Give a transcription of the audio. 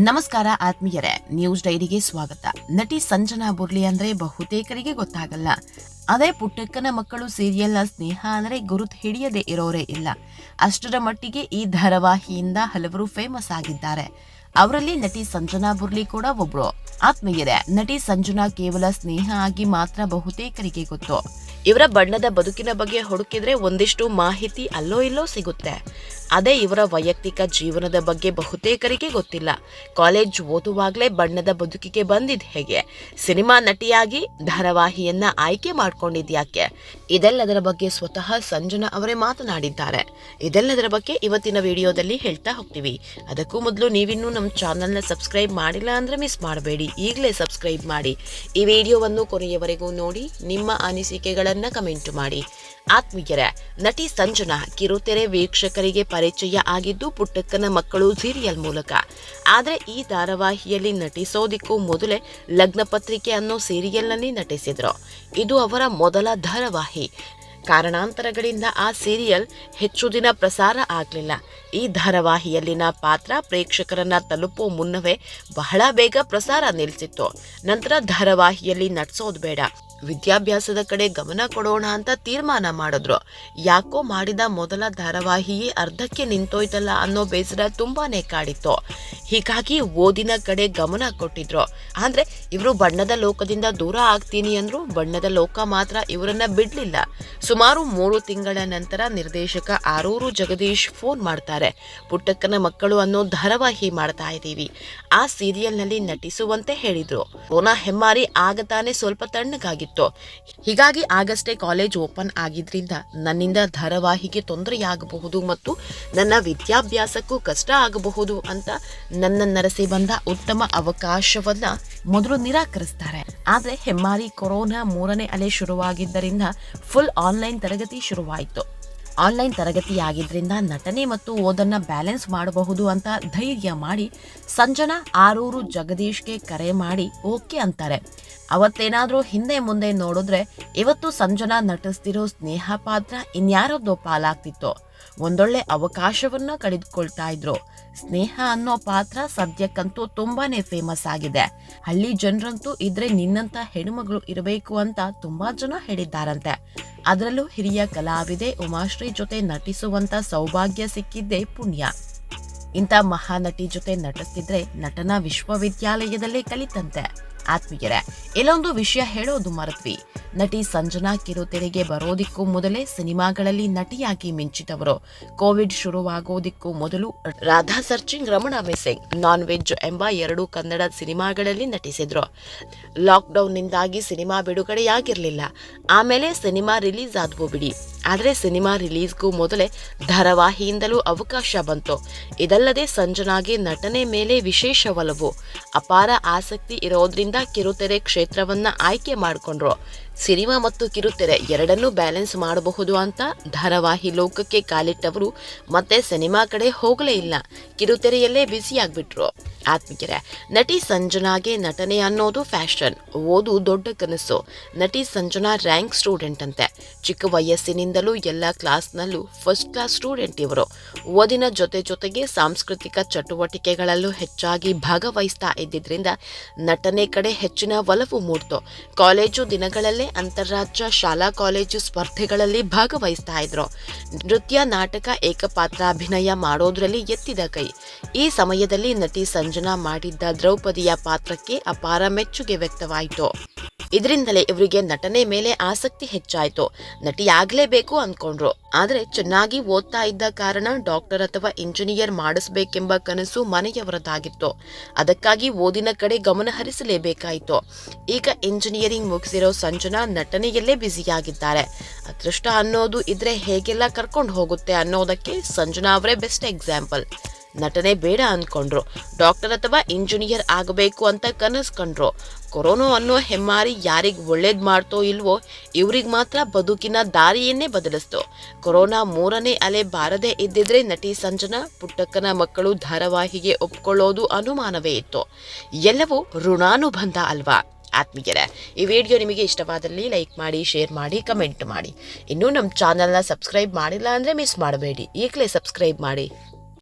ನಮಸ್ಕಾರ ಆತ್ಮೀಯರೇ, ನ್ಯೂಸ್ ಡೈರಿಗೆ ಸ್ವಾಗತ. ನಟಿ ಸಂಜನಾ ಬುರ್ಲಿ ಅಂದ್ರೆ ಬಹುತೇಕರಿಗೆ ಗೊತ್ತಾಗಲ್ಲ. ಅದೇ ಪುಟ್ಟಕ್ಕನ ಮಕ್ಕಳು ಸೀರಿಯಲ್ನ ಸ್ನೇಹ ಅಂದ್ರೆ ಗುರುತು ಹಿಡಿಯದೆ ಇರೋರೇ ಇಲ್ಲ. ಅಷ್ಟರ ಮಟ್ಟಿಗೆ ಈ ಧಾರಾವಾಹಿಯಿಂದ ಹಲವರು ಫೇಮಸ್ ಆಗಿದ್ದಾರೆ. ಅವರಲ್ಲಿ ನಟಿ ಸಂಜನಾ ಬುರ್ಲಿ ಕೂಡ ಒಬ್ರು ಆತ್ಮೀಯರೇ, ನಟಿ ಸಂಜನಾ ಕೇವಲ ಸ್ನೇಹ ಆಗಿ ಮಾತ್ರ ಬಹುತೇಕರಿಗೆ ಗೊತ್ತು. ಇವರ ಬಣ್ಣದ ಬದುಕಿನ ಬಗ್ಗೆ ಹುಡುಕಿದ್ರೆ ಒಂದಿಷ್ಟು ಮಾಹಿತಿ ಅಲ್ಲೋ ಇಲ್ಲೋ ಸಿಗುತ್ತೆ. ಅದೇ ಇವರ ವೈಯಕ್ತಿಕ ಜೀವನದ ಬಗ್ಗೆ ಬಹುತೇಕರಿಗೆ ಗೊತ್ತಿಲ್ಲ. ಕಾಲೇಜ್ ಓದುವಾಗಲೇ ಬಣ್ಣದ ಬದುಕಿಗೆ ಬಂದಿದ್ ಹೇಗೆ? ಸಿನಿಮಾ ನಟಿಯಾಗಿ ಧಾರಾವಾಹಿಯನ್ನ ಆಯ್ಕೆ ಮಾಡ್ಕೊಂಡಿದ್ಯಾಕೆ? ಇದೆಲ್ಲದರ ಬಗ್ಗೆ ಸ್ವತಃ ಸಂಜನಾ ಅವರೇ ಮಾತನಾಡಿದ್ದಾರೆ. ಇದೆಲ್ಲದರ ಬಗ್ಗೆ ಇವತ್ತಿನ ವಿಡಿಯೋದಲ್ಲಿ ಹೇಳ್ತಾ ಹೋಗ್ತೀವಿ. ಅದಕ್ಕೂ ಮೊದಲು ನೀವಿನ್ನೂ ನಮ್ಮ ಚಾನಲ್ನ ಸಬ್ಸ್ಕ್ರೈಬ್ ಮಾಡಿಲ್ಲ ಅಂದ್ರೆ ಮಿಸ್ ಮಾಡಬೇಡಿ. ಈಗಲೇ ಸಬ್ಸ್ಕ್ರೈಬ್ ಮಾಡಿ. ಈ ವಿಡಿಯೋವನ್ನು ಕೊನೆಯವರೆಗೂ ನೋಡಿ, ನಿಮ್ಮ ಅನಿಸಿಕೆಗಳನ್ನ ಕಮೆಂಟ್ ಮಾಡಿ. ಆತ್ಮೀಯರ, ನಟಿ ಸಂಜನಾ ಕಿರುತೆರೆ ವೀಕ್ಷಕರಿಗೆ ಪರಿಚಯ ಆಗಿದ್ದು ಪುಟ್ಟಕ್ಕನ ಮಕ್ಕಳು ಸೀರಿಯಲ್ ಮೂಲಕ. ಆದರೆ ಈ ಧಾರಾವಾಹಿಯಲ್ಲಿ ನಟಿಸೋದಿಕ್ಕೂ ಮೊದಲೇ ಲಗ್ನ ಪತ್ರಿಕೆ ಅನ್ನೋ ಸೀರಿಯಲ್ನಲ್ಲಿ ನಟಿಸಿದ್ರು. ಇದು ಅವರ ಮೊದಲ ಧಾರಾವಾಹಿ. ಕಾರಣಾಂತರಗಳಿಂದ ಆ ಸೀರಿಯಲ್ ಹೆಚ್ಚು ದಿನ ಪ್ರಸಾರ ಆಗಲಿಲ್ಲ. ಈ ಧಾರಾವಾಹಿಯಲ್ಲಿನ ಪಾತ್ರ ಪ್ರೇಕ್ಷಕರನ್ನ ತಲುಪುವ ಮುನ್ನವೇ ಬಹಳ ಬೇಗ ಪ್ರಸಾರ ನಿಲ್ಲಿಸಿತ್ತು ನಂತರ ಧಾರಾವಾಹಿಯಲ್ಲಿ ನಟಿಸೋದು ಬೇಡ. ವಿದ್ಯಾಭ್ಯಾಸದ ಕಡೆ ಗಮನ ಕೊಡೋಣ ಅಂತ ತೀರ್ಮಾನ ಮಾಡಿದ್ರು. ಯಾಕೋ ಮಾಡಿದ ಮೊದಲ ಧಾರಾವಾಹಿಯೇ ಅರ್ಧಕ್ಕೆ ನಿಂತೋಯ್ತಲ್ಲ ಅನ್ನೋ ಬೇಸರ ತುಂಬಾನೇ ಕಾಡಿತ್ತು. ಹೀಗಾಗಿ ಓದಿನ ಕಡೆ ಗಮನ ಕೊಟ್ಟಿದ್ರು. ಅಂದ್ರೆ ಇವರು ಬಣ್ಣದ ಲೋಕದಿಂದ ದೂರ ಆಗ್ತೀನಿ ಅಂದ್ರು ಬಣ್ಣದ ಲೋಕ ಮಾತ್ರ ಇವರನ್ನ ಬಿಡ್ಲಿಲ್ಲ. ಸುಮಾರು ಮೂರು ತಿಂಗಳ ನಂತರ ನಿರ್ದೇಶಕ ಆರೂರು ಜಗದೀಶ್ ಫೋನ್ ಮಾಡ್ತಾರೆ. ಪುಟ್ಟಕ್ಕನ ಮಕ್ಕಳು ಅನ್ನೋ ಧಾರಾವಾಹಿ ಮಾಡ್ತಾ ಇದ್ದೀವಿ. ಆ ಸೀರಿಯಲ್ನಲ್ಲಿ ನಟಿಸುವಂತೆ ಹೇಳಿದ್ರು. ಓನಾ ಹೆಮ್ಮಾರಿ ಆಗ ತಾನೇ ಸ್ವಲ್ಪ ತಣ್ಣಗಾಗಿತ್ತು. ಹೀಗಾಗಿ ಆಗಷ್ಟೇ ಕಾಲೇಜ್ ಓಪನ್ ಆಗಿದ್ರಿಂದ ನನ್ನಿಂದ ಧಾರಾವಾಹಿಗೆ ತೊಂದರೆಯಾಗಬಹುದು ಮತ್ತು ನನ್ನ ವಿದ್ಯಾಭ್ಯಾಸಕ್ಕೂ ಕಷ್ಟ ಆಗಬಹುದು ಅಂತ ನನ್ನ ನರಸಿ ಬಂದ ಉತ್ತಮ ಅವಕಾಶವನ್ನ ಮೊದಲು ನಿರಾಕರಿಸ್ತಾರೆ. ಆದ್ರೆ ಹೆಮ್ಮಾರಿ ಕೊರೋನಾ ಮೂರನೇ ಅಲೆ ಶುರುವಾಗಿದ್ದರಿಂದ ಫುಲ್ ಆನ್ಲೈನ್ ತರಗತಿ ಶುರುವಾಯಿತು. ಆನ್ಲೈನ್ ತರಗತಿಯಾಗಿದ್ದರಿಂದ ನಟನೆ ಮತ್ತು ಓದನ್ನ ಬ್ಯಾಲೆನ್ಸ್ ಮಾಡಬಹುದು ಅಂತ ಧೈರ್ಯ ಮಾಡಿ ಸಂಜನಾ ಆರೂರು ಜಗದೀಶ್ಗೆ ಕರೆ ಮಾಡಿ ಓಕೆ ಅಂತಾರೆ. ಅವತ್ತೇನಾದರೂ ಹಿಂದೆ ಮುಂದೆ ನೋಡಿದ್ರೆ ಇವತ್ತು ಸಂಜನಾ ನಟಿಸ್ತಿರೋ ಸ್ನೇಹ ಪಾತ್ರ ಇನ್ಯಾರದ್ದೋ ಪಾಲಾಗ್ತಿತ್ತು ಒಂದೊಳ್ಳೆ ಅವಕಾಶವನ್ನ ಕಳೆದುಕೊಳ್ತಾ ಇದ್ರು. ಸ್ನೇಹ ಅನ್ನೋ ಪಾತ್ರ ಸದ್ಯಕ್ಕಂತೂ ತುಂಬಾನೇ ಫೇಮಸ್ ಆಗಿದೆ. ಹಳ್ಳಿ ಜನರಂತೂ ಇದ್ರೆ ನಿನ್ನಂತ ಹೆಣ್ಮಗಳು ಇರಬೇಕು ಅಂತ ತುಂಬಾ ಜನ ಹೇಳಿದ್ದಾರಂತೆ. ಅದರಲ್ಲೂ ಹಿರಿಯ ಕಲಾವಿದೆ ಉಮಾಶ್ರೀ ಜೊತೆ ನಟಿಸುವಂತ ಸೌಭಾಗ್ಯ ಸಿಕ್ಕಿದ್ದೇ ಪುಣ್ಯ. ಇಂಥ ಮಹಾನಟಿ ಜೊತೆ ನಟಿಸ್ತಿದ್ರೆ ನಟನಾ ವಿಶ್ವವಿದ್ಯಾಲಯದಲ್ಲೇ ಕಲಿತಂತೆ. ಆತ್ಮೀಯರೇ ಇಲ್ಲೊಂದು ವಿಷಯ ಹೇಳೋದು ಮರತ್ವಿ. ನಟಿ ಸಂಜನಾ ಕಿರುತೆರೆಗೆ ಬರೋದಿಕ್ಕೂ ಮೊದಲೇ ಸಿನಿಮಾಗಳಲ್ಲಿ ನಟಿಯಾಗಿ ಮಿಂಚಿದವರು. ಕೋವಿಡ್ ಶುರುವಾಗೋದಿಕ್ಕೂ ಮೊದಲು Radha searching Ramana missing non veg ಎಂಬ ಎರಡು ಕನ್ನಡ ಸಿನಿಮಾಗಳಲ್ಲಿ ನಟಿಸಿದ್ರು. ಲಾಕ್ಡೌನ್ನಿಂದಾಗಿ ಸಿನಿಮಾ ಬಿಡುಗಡೆಯಾಗಿರಲಿಲ್ಲ. ಆಮೇಲೆ ಸಿನಿಮಾ ರಿಲೀಸ್ ಆದ್ವು ಬಿಡಿ. ಆದರೆ ಸಿನಿಮಾ ರಿಲೀಸ್ಗೂ ಮೊದಲೇ ಧಾರಾವಾಹಿಯಿಂದಲೂ ಅವಕಾಶ ಬಂತು. ಇದಲ್ಲದೆ ಸಂಜನಾಗೆ ನಟನೆ ಮೇಲೆ ವಿಶೇಷ ಒಲವು. ಅಪಾರ ಆಸಕ್ತಿ ಇರೋದ್ರಿಂದ ಕಿರುತೆರೆ ಕ್ಷೇತ್ರವನ್ನ ಆಯ್ಕೆ ಮಾಡಿಕೊಂಡ್ರು. ಸಿನಿಮಾ ಮತ್ತು ಕಿರುತೆರೆ ಎರಡನ್ನೂ ಬ್ಯಾಲೆನ್ಸ್ ಮಾಡಬಹುದು ಅಂತ ಧಾರಾವಾಹಿ ಲೋಕಕ್ಕೆ ಕಾಲಿಟ್ಟವರು ಮತ್ತೆ ಸಿನಿಮಾ ಕಡೆ ಹೋಗಲೇ ಇಲ್ಲ. ಕಿರುತೆರೆಯಲ್ಲೇ ಬ್ಯುಸಿಯಾಗ್ಬಿಟ್ರು. ಆತ್ಮೀಯರೇ, ನಟಿ ಸಂಜನಾಗೆ ನಟನೆ ಅನ್ನೋದು ಫ್ಯಾಷನ್, ಓದು ದೊಡ್ಡ ಕನಸು. ನಟಿ ಸಂಜನಾ ರ್ಯಾಂಕ್ ಸ್ಟೂಡೆಂಟ್ ಅಂತೆ. ಚಿಕ್ಕ ವಯಸ್ಸಿನಿಂದಲೂ ಎಲ್ಲ ಕ್ಲಾಸ್ನಲ್ಲೂ ಫಸ್ಟ್ ಕ್ಲಾಸ್ ಸ್ಟೂಡೆಂಟ್ ಇವರು. ಓದಿನ ಜೊತೆ ಜೊತೆಗೆ ಸಾಂಸ್ಕೃತಿಕ ಚಟುವಟಿಕೆಗಳಲ್ಲೂ ಹೆಚ್ಚಾಗಿ ಭಾಗವಹಿಸ್ತಾ ಇದ್ದಿದ್ರಿಂದ ನಟನೆ ಕಡೆ ಹೆಚ್ಚಿನ ಒಲವು ಮೂಡ್ತು. ಕಾಲೇಜು ದಿನಗಳಲ್ಲೇ ಅಂತಾರಾಜ್ಯ ಶಾಲಾ ಕಾಲೇಜು ಸ್ಪರ್ಧೆಗಳಲ್ಲಿ ಭಾಗವಹಿಸ್ತಾ ಇದ್ರು. ನೃತ್ಯ, ನಾಟಕ ಏಕಪಾತ್ರಾಭಿನಯ ಮಾಡೋದ್ರಲ್ಲಿ ಎತ್ತಿದ ಕೈ. ಈ ಸಮಯದಲ್ಲಿ ನಟಿ ಸಂಜನಾ ಮಾಡಿದ್ದ ದ್ರೌಪದಿಯ ಪಾತ್ರಕ್ಕೆ ಅಪಾರ ಮೆಚ್ಚುಗೆ ವ್ಯಕ್ತವಾಯಿತು. ಇದರಿಂದಲೇ ಇವರಿಗೆ ನಟನೆ ಮೇಲೆ ಆಸಕ್ತಿ ಹೆಚ್ಚಾಯಿತು. ನಟಿಯಾಗಲೇಬೇಕು ಅಂದ್ಕೊಂಡ್ರು ಆದರೆ ಚೆನ್ನಾಗಿ ಓದ್ತಾ ಇದ್ದ ಕಾರಣ ಡಾಕ್ಟರ್ ಅಥವಾ ಇಂಜಿನಿಯರ್ ಮಾಡಿಸ್ಬೇಕೆಂಬ ಕನಸು ಮನೆಯವರದಾಗಿತ್ತು. ಅದಕ್ಕಾಗಿ ಓದಿನ ಕಡೆ ಗಮನ ಹರಿಸಲೇಬೇಕಾಯಿತು. ಈಗ ಇಂಜಿನಿಯರಿಂಗ್ ಮುಗಿಸಿರೋ ಸಂಜನಾ ನಟನೆಯಲ್ಲೇ ಬ್ಯುಸಿಯಾಗಿದ್ದಾರೆ. ಅದೃಷ್ಟ ಅನ್ನೋದು ಇದ್ರೆ ಹೇಗೆಲ್ಲ ಕರ್ಕೊಂಡು ಹೋಗುತ್ತೆ ಅನ್ನೋದಕ್ಕೆ ಸಂಜನಾ ಅವರೇ ಬೆಸ್ಟ್ ಎಕ್ಸಾಂಪಲ್. ನಟನೆ ಬೇಡ ಅಂದ್ಕೊಂಡ್ರು. ಡಾಕ್ಟರ್ ಅಥವಾ ಇಂಜಿನಿಯರ್ ಆಗಬೇಕು ಅಂತ ಕನಸ್ಕೊಂಡ್ರು. ಕೊರೋನಾ ಅನ್ನೋ ಹೆಮ್ಮಾರಿ ಯಾರಿಗೆ ಒಳ್ಳೇದು ಮಾಡ್ತೋ ಇಲ್ವೋ ಇವ್ರಿಗೆ ಮಾತ್ರ ಬದುಕಿನ ದಾರಿಯನ್ನೇ ಬದಲಿಸ್ತು. ಕೊರೋನಾ ಮೂರನೇ ಅಲೆ ಬಾರದೆ ಇದ್ದಿದ್ರೆ ನಟಿ ಸಂಜನಾ ಪುಟ್ಟಕ್ಕನ ಮಕ್ಕಳು ಧಾರಾವಾಹಿಗೆ ಒಪ್ಕೊಳ್ಳೋದು ಅನುಮಾನವೇ ಇತ್ತು. ಎಲ್ಲವೂ ಋಣಾನುಬಂಧ ಅಲ್ವಾ? ಆತ್ಮೀಯರೇ, ಈ ವಿಡಿಯೋ ನಿಮಗೆ ಇಷ್ಟವಾದಲ್ಲಿ ಲೈಕ್ ಮಾಡಿ, ಶೇರ್ ಮಾಡಿ, ಕಮೆಂಟ್ ಮಾಡಿ. ಇನ್ನೂ ನಮ್ಮ ಚಾನಲ್ನ ಸಬ್ಸ್ಕ್ರೈಬ್ ಮಾಡಿಲ್ಲ ಅಂದರೆ ಮಿಸ್ ಮಾಡಬೇಡಿ. ಈಗಲೇ ಸಬ್ಸ್ಕ್ರೈಬ್ ಮಾಡಿ.